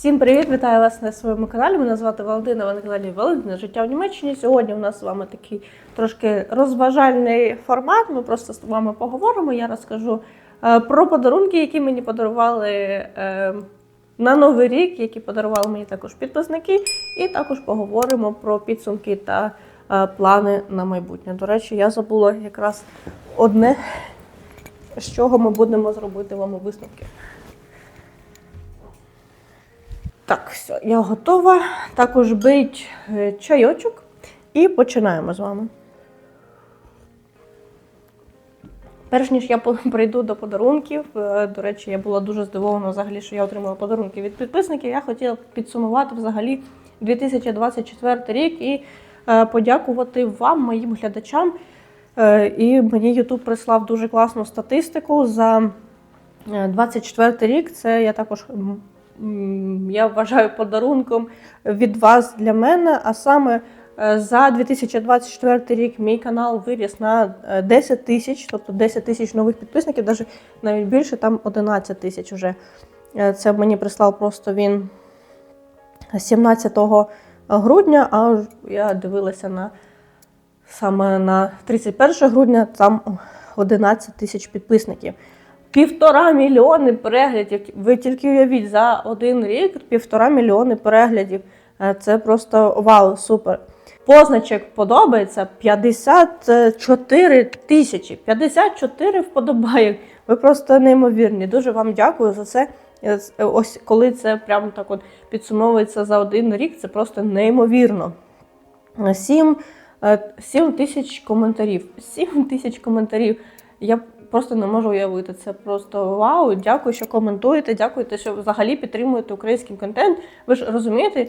Всім привіт! Вітаю вас на своєму каналі. Мене звати Валентина, ви на каналі Валентина Життя в Німеччині. Сьогодні у нас з вами такий трошки розважальний формат. Ми просто з вами поговоримо. Я розкажу е, про подарунки, які мені подарували е, на Новий рік, які подарували мені також підписники, і також поговоримо про підсумки та е, плани на майбутнє. До речі, я забула якраз одне, з чого ми будемо зробити вам висновки. Так, все, я готова. Також бить е, чайочок і починаємо з вами. Перш ніж я прийду до подарунків, е, до речі, я була дуже здивована взагалі, що я отримала подарунки від підписників. Я хотіла підсумувати взагалі 2024 рік і е, подякувати вам, моїм глядачам. І мені YouTube прислав дуже класну статистику за е, 24 рік. Це я також я вважаю подарунком від вас для мене. А саме е, за 2024 рік мій канал виріс на е, 10 тисяч, тобто 10 тисяч нових підписників, навіть більше, там 11 тисяч вже. Е, Це мені прислав просто він 17 грудня, а я дивилася на саме на 31 грудня, там 11 тисяч підписників. Півтора мільйони переглядів. Ви тільки уявіть, за один рік півтора мільйони переглядів. Е, Це просто вау, супер. Позначок подобається 54 тисячі. 54 вподобайок. Ви просто неймовірні. Дуже вам дякую за це. Е, е, Ось коли це прямо так от підсумовується за один рік, це просто неймовірно. Е, Сім, е, сім тисяч коментарів. Сім тисяч коментарів. Я просто не можу уявити. Це просто вау. Дякую, що коментуєте. Дякуєте, що взагалі підтримуєте український контент. Ви ж розумієте,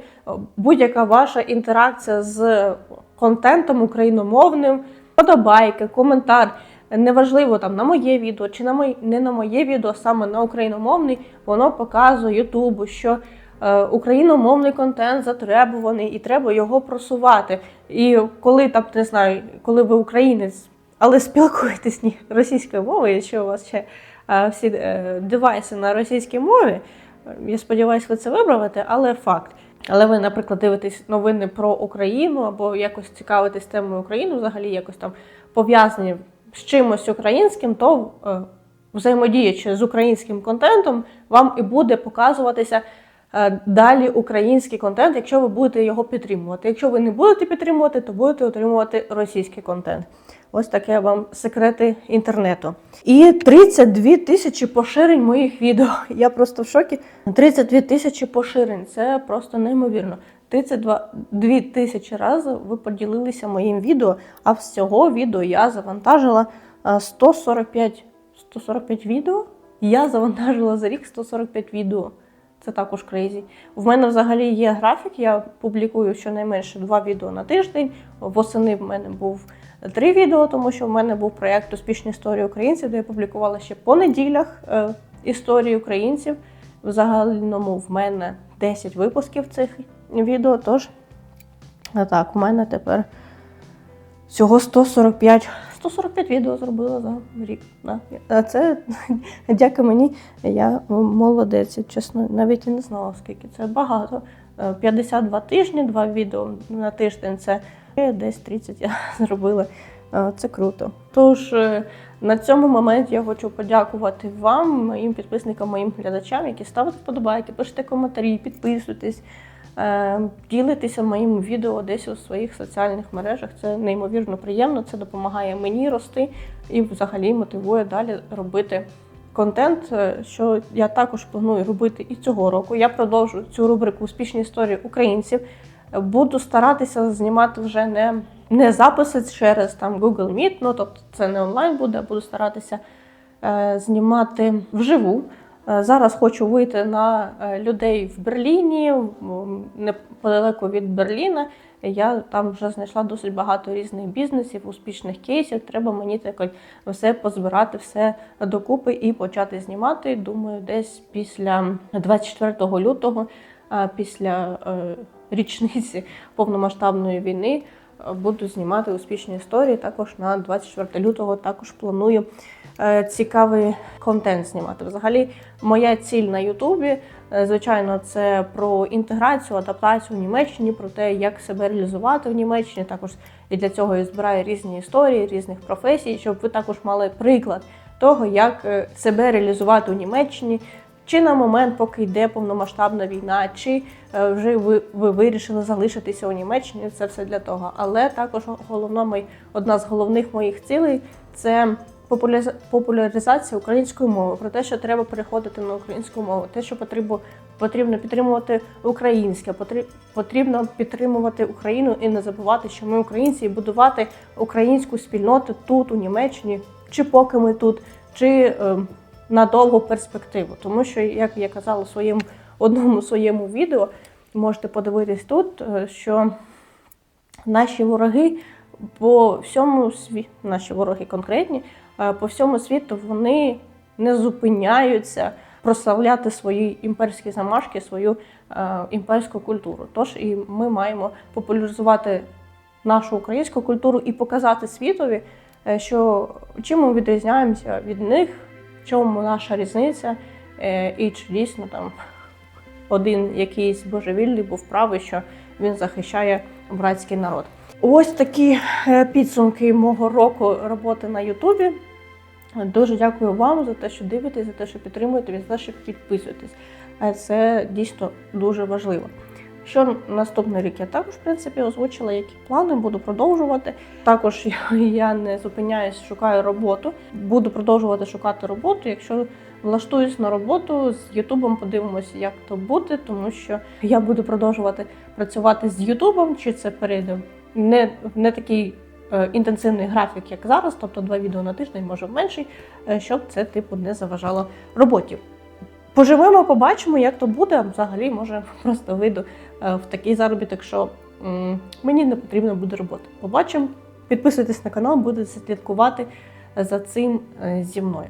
будь-яка ваша інтеракція з контентом україномовним, подобайки, коментар. Неважливо там на моє відео чи на моє, не на моє відео, саме на україномовний, воно показує Ютубу, що е, україномовний контент затребуваний і треба його просувати. І коли там не знаю, коли ви українець, але спілкуєтесь ні російською мовою, якщо у вас ще е, всі е, девайси на російській мові, я сподіваюся, ви це виправите, але факт. Але ви, наприклад, дивитесь новини про Україну або якось цікавитесь темою України, взагалі якось там пов'язані з чимось українським, то е, взаємодіючи з українським контентом, вам і буде показуватися далі український контент, якщо ви будете його підтримувати. Якщо ви не будете підтримувати, то будете отримувати російський контент. Ось таке вам секрети інтернету. І 32 тисячі поширень моїх відео. Я просто в шокі. 32 тисячі поширень. Це просто неймовірно. 32 дві тисячі разів ви поділилися моїм відео, а всього відео я завантажила е, 145, 145 відео. Я завантажила за рік 145 відео. Це також крейзі. В мене взагалі є графік. Я публікую щонайменше два відео на тиждень. Восени в мене був три відео, тому що в мене був проєкт Успішні історії українців, де я публікувала ще по неділях е, історії українців. В загальному в мене 10 випусків цих відео. Тож, а так, у мене тепер всього 145, 145 відео зробила за рік. А це дяка мені, я молодець, чесно, навіть і не знала, скільки це багато. Е, 52 тижні, два відео на тиждень це десь 30 я зробила. Е, Це круто. Тож е, на цьому моменті я хочу подякувати вам, моїм підписникам, моїм глядачам, які ставите вподобайки, пишете коментарі, підписуйтесь, е, ділитеся моїм відео десь у своїх соціальних мережах. Це неймовірно приємно, це допомагає мені рости і взагалі мотивує далі робити контент, е, що я також планую робити і цього року. Я продовжу цю рубрику Успішні історії українців. Буду старатися знімати вже не, не записи через там Google Meet, ну тобто це не онлайн буде, буду старатися е, знімати вживу. Е, Зараз хочу вийти на е, людей в Берліні, неподалеку від Берліна. Я там вже знайшла досить багато різних бізнесів, успішних кейсів. Треба мені так все позбирати, все докупи і почати знімати. Думаю, десь після 24 лютого, після е, річниці повномасштабної війни, е, буду знімати успішні історії. Також на 24 лютого також планую е, цікавий контент знімати. Взагалі, моя ціль на Ютубі Е, Звичайно, це про інтеграцію, адаптацію в Німеччині, про те, як себе реалізувати в Німеччині. Також і для цього я збираю різні історії різних професій, щоб ви також мали приклад того, як себе реалізувати у Німеччині. Чи на момент, поки йде повномасштабна війна, чи е, вже ви, ви вирішили залишитися у Німеччині, це все для того. Але також головна мої, одна з головних моїх цілей це популяризація української мови, про те, що треба переходити на українську мову, те, що потрібно, потрібно підтримувати українське, потрібно підтримувати Україну і не забувати, що ми українці, і будувати українську спільноту тут, у Німеччині, чи поки ми тут, чи е, на довгу перспективу. Тому що, як я казала в своєму одному своєму відео, можете подивитись тут, е, що наші вороги по всьому світу, наші вороги конкретні, е, по всьому світу вони не зупиняються прославляти свої імперські замашки, свою е, імперську культуру. Тож і ми маємо популяризувати нашу українську культуру і показати світові, е, що чим ми відрізняємося від них, в чому наша різниця, е, і чи дійсно там один якийсь божевільний був правий, що він захищає братський народ. Ось такі е, підсумки мого року роботи на Ютубі. Дуже дякую вам за те, що дивитесь, за те, що підтримуєте, за те, що підписуєтесь. Е, Це дійсно дуже важливо. Що наступний рік я також, в принципі, озвучила, які плани буду продовжувати. Також я- не зупиняюсь, шукаю роботу. Буду продовжувати шукати роботу. Якщо влаштуюсь на роботу з Ютубом, подивимося, як то буде, тому що я буду продовжувати працювати з Ютубом, чи це перейде не, не такий е, інтенсивний графік, як зараз, тобто два відео на тиждень, може менший, е, щоб це типу не заважало роботі. Поживемо, побачимо, як то буде. Взагалі, може, просто вийду е, в такий заробіток, що мені не потрібна буде робота. Побачимо. Підписуйтесь на канал, будете слідкувати за цим е, зі мною.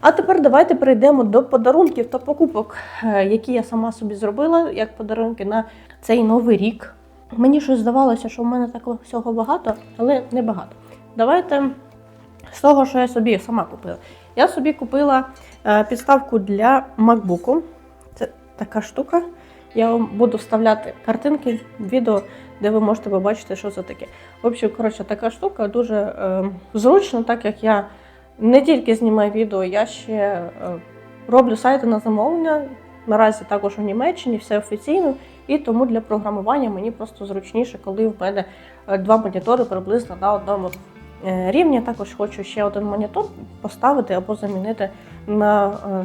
А тепер давайте перейдемо до подарунків та покупок, е, які я сама собі зробила як подарунки на цей новий рік. Мені щось здавалося, що в мене такого всього багато, але не багато. Давайте з того, що я собі сама купила. Я собі купила е, підставку для MacBook. Це така штука. Я вам буду вставляти картинки, відео, де ви можете побачити, що це таке. В общем, коротше, така штука дуже е, зручна, так як я не тільки знімаю відео, я ще е, роблю сайти на замовлення. Наразі також у Німеччині, все офіційно, і тому для програмування мені просто зручніше, коли в мене е, два монітори приблизно на одному рівні. Також хочу ще один монітор поставити або замінити на е,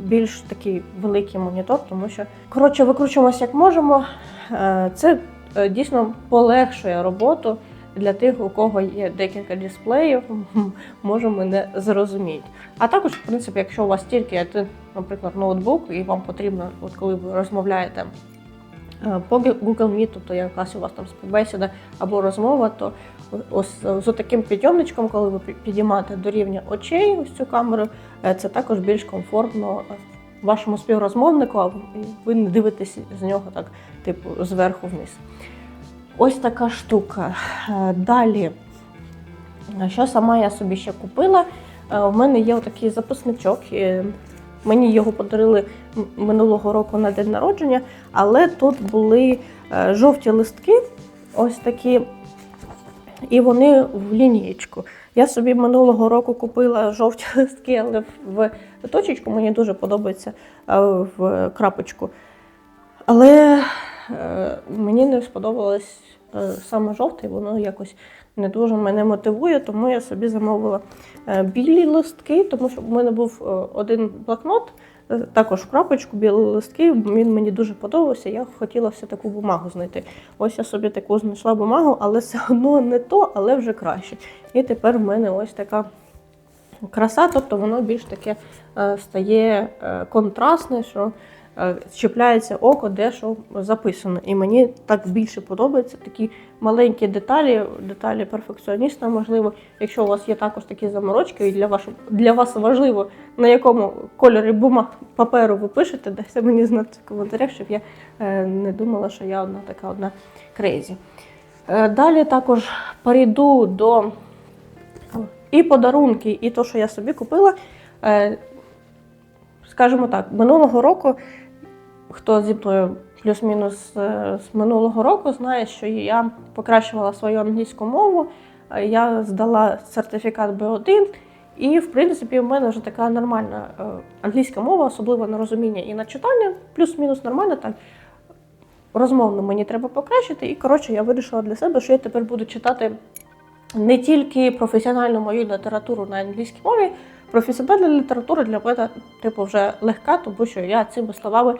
більш такий великий монітор, тому що коротше викручуємося як можемо. Е, Це е, дійсно полегшує роботу для тих, у кого є декілька дисплеїв, може мене зрозуміти. А також, в принципі, якщо у вас тільки наприклад, ноутбук, і вам потрібно, от коли ви розмовляєте е, по Google Meet, тобто якась у вас там співбесіда або розмова, то ось з таким підйомничком, коли ви підіймаєте до рівня очей ось цю камеру, е, це також більш комфортно е, вашому співрозмовнику, а ви не дивитесь з нього так, типу, зверху вниз. Ось така штука. Е, Далі, е, що сама я собі ще купила? Е, У мене є отакий записничок. Мені його подарили минулого року на день народження, але тут були е, жовті листки, ось такі, і вони в лінієчку. Я собі минулого року купила жовті листки, але в точечку мені дуже подобається е, в крапочку. Але е, мені не сподобалось саме жовтий, воно якось не дуже мене мотивує, тому я собі замовила е, білі листки, тому що в мене був е, один блокнот, е, також крапочку, білі листки. Він мені дуже подобався. Я хотіла все таку бумагу знайти. Ось я собі таку знайшла бумагу, але все одно не то, але вже краще. І тепер в мене ось така краса, тобто воно більш таке стає контрастне, що чіпляється око, де що записано. І мені так більше подобаються такі маленькі деталі, деталі перфекціоніста, можливо, якщо у вас є також такі заморочки, і для вас, для вас важливо, на якому кольорі бумаг паперу ви пишете, дайте мені знати в коментарях, щоб я е, не думала, що я одна така одна крейзі. Е, Далі також перейду до і подарунки, і то, що я собі купила. Е, Скажімо так, минулого року хто зі мною плюс-мінус е, з минулого року, знає, що я покращувала свою англійську мову. Е, Я здала сертифікат B1, і в принципі в мене вже така нормальна е, англійська мова, особливо на розуміння і на читання, плюс-мінус нормально так. Розмовно мені треба покращити. І коротше, я вирішила для себе, що я тепер буду читати не тільки професіональну мою літературу на англійській мові. Професіональна література для мене, типу, вже легка, тому що я цими словами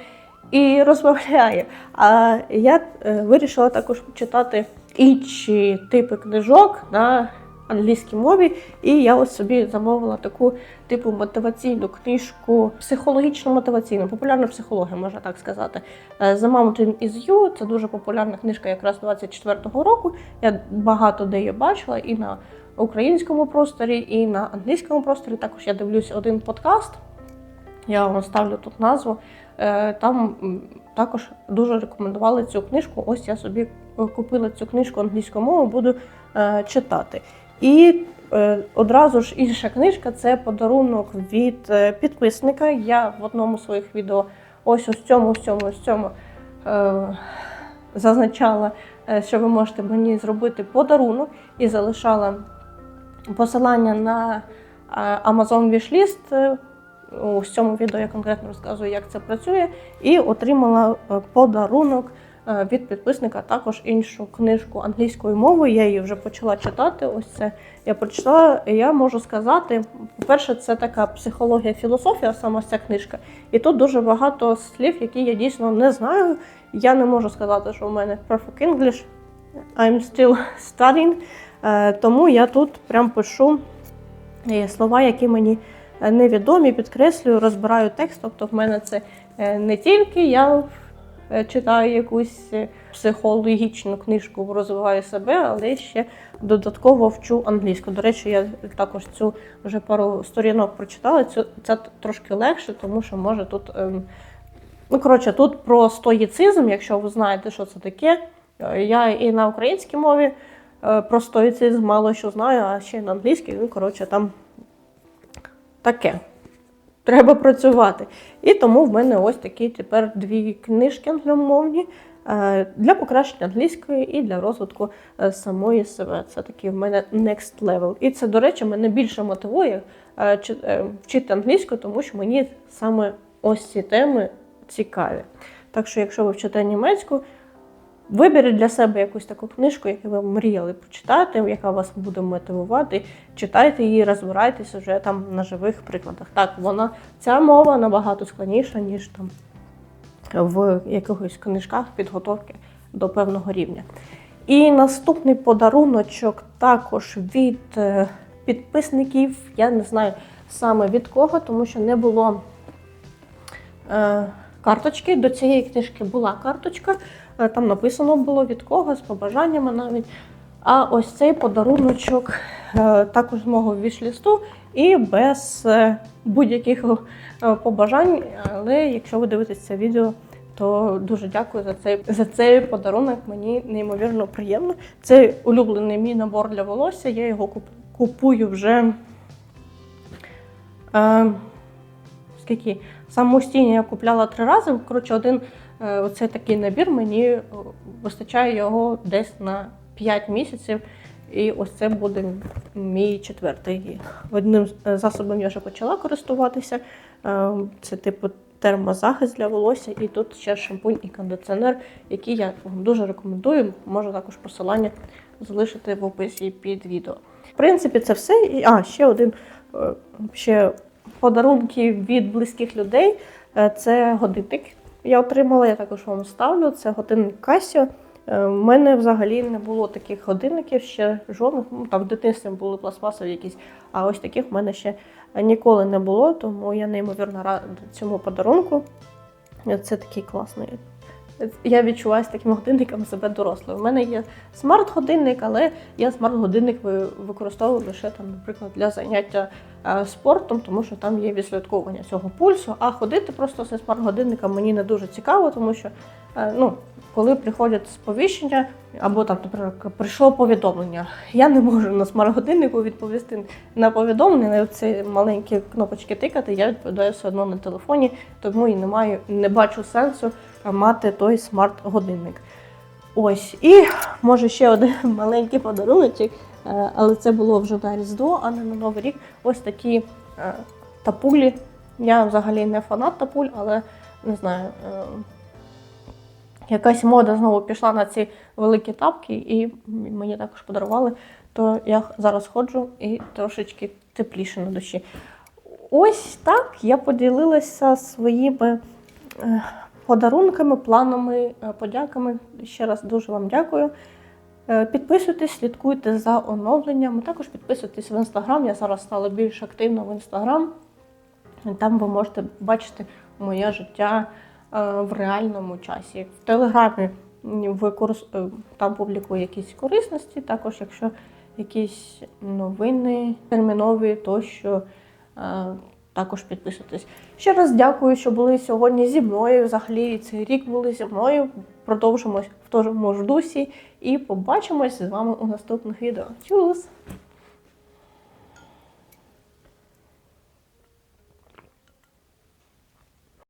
і розмовляю. А я е, вирішила також читати інші типи книжок на англійській мові. І я ось собі замовила таку типу мотиваційну книжку, психологічно мотиваційну, популярна психологія, можна так сказати. Е, The Mountain is You. Це дуже популярна книжка якраз 24-го року. Я багато де її бачила і на українському просторі, і на англійському просторі. Також я дивлюся один подкаст. Я вам ставлю тут назву. Е, Там також дуже рекомендували цю книжку. Ось я собі е, купила цю книжку англійською мовою, буду е, читати. І одразу ж інша книжка це подарунок від підписника. Я в одному з своїх відео ось ось цьому, ось цьому, ось цьому зазначала, що ви можете мені зробити подарунок і залишала посилання на Amazon Wishlist. У цьому відео я конкретно розказую, як це працює, і отримала е, подарунок е, від підписника також іншу книжку англійською мовою. Я її вже почала читати. Ось це я прочитала. Я можу сказати, по-перше, це така психологія, філософія, саме ця книжка. І тут дуже багато слів, які я дійсно не знаю. Я не можу сказати, що в мене perfect English. I'm still studying. Е, Тому я тут прям пишу слова, які мені невідомі, підкреслюю, розбираю текст. Тобто в мене це е, не тільки я е, читаю якусь е, психологічну книжку, розвиваю себе, але ще додатково вчу англійську. До речі, я також цю вже пару сторінок прочитала. Цю це трошки легше, тому що може тут. ем, Ну, коротше, тут про стоїцизм, якщо ви знаєте, що це таке. Е, Я і на українській мові е, про стоїцизм мало що знаю, а ще й на англійській, ну, коротше, там таке. Треба працювати. І тому в мене ось такі тепер дві книжки англомовні е, для покращення англійської і для розвитку е, самої себе. Це такий в мене next level. І це, до речі, мене більше мотивує е, чи- вчити англійську, тому що мені саме ось ці теми цікаві. Так що, якщо ви вчите німецьку, виберіть для себе якусь таку книжку, яку ви мріяли прочитати, яка вас буде мотивувати. Читайте її, розбирайтесь уже там на живих прикладах. Так, вона ця мова набагато складніша, ніж там в якихось книжках підготовки до певного рівня. І наступний подаруночок також від е, підписників. Я не знаю саме від кого, тому що не було е, карточки. До цієї книжки була карточка. Е, Там написано було від кого, з побажаннями навіть. А ось цей подаруночок е, також з мого вішлісту і без е, будь-яких побажань. Але якщо ви дивитесь це відео, то дуже дякую за цей, за цей подарунок. Мені неймовірно приємно. Це улюблений мій набор для волосся. Я його купую вже. Скільки? Самостійно я купляла три рази. Коротше, один е, оцей такий набір мені е, вистачає його десь на 5 місяців. І ось це буде мій четвертий. Одним засобом я вже почала користуватися. Е, Це типу термозахист для волосся, і тут ще шампунь і кондиціонер, які я вам дуже рекомендую. Можу також посилання залишити в описі під відео. В принципі, це все. А, ще один е, ще подарунки від близьких людей. Е, Це годинник. Я отримала, я також вам ставлю. Це годинник Casio. Е, У мене взагалі не було таких годинників ще жодних. Ну, там в дитинстві були пластмасові якісь, а ось таких в мене ще ніколи не було, тому я неймовірно рада цьому подарунку. Е, Це такий класний. Я відчуваю з таким годинником себе дорослою. У мене є смарт-годинник, але я смарт-годинник використовую лише там, наприклад, для заняття е, спортом, тому що там є відслідковування цього пульсу. А ходити просто зі смарт-годинником мені не дуже цікаво, тому що е, ну, коли приходять сповіщення, або там, наприклад, прийшло повідомлення. Я не можу на смарт-годиннику відповісти на повідомлення, на ці маленькі кнопочки тикати, я відповідаю все одно на телефоні, тому і не маю, не бачу сенсу е, мати той смарт-годинник. Ось, і може ще один маленький подаруночок, е, але це було вже на Різдво, а не на Новий рік. Ось такі е, тапулі. Я взагалі не фанат тапуль, але не знаю. Якась мода знову пішла на ці великі тапки, і мені також подарували. То я зараз ходжу і трошечки тепліше на душі. Ось так я поділилася своїми е, подарунками, планами, е, подяками. Ще раз дуже вам дякую. Е, Підписуйтесь, слідкуйте за оновленнями. Також підписуйтесь в інстаграм. Я зараз стала більш активна в інстаграм. Там ви можете бачити моє життя в реальному часі. В Телеграмі м, ви курс, е, там публікую якісь корисності, також якщо якісь новини термінові, тощо е, також підписуйтесь. Ще раз дякую, що були сьогодні зі мною. Взагалі цей рік були зі мною. Продовжимось в тому ж дусі і побачимось з вами у наступних відео. Чус!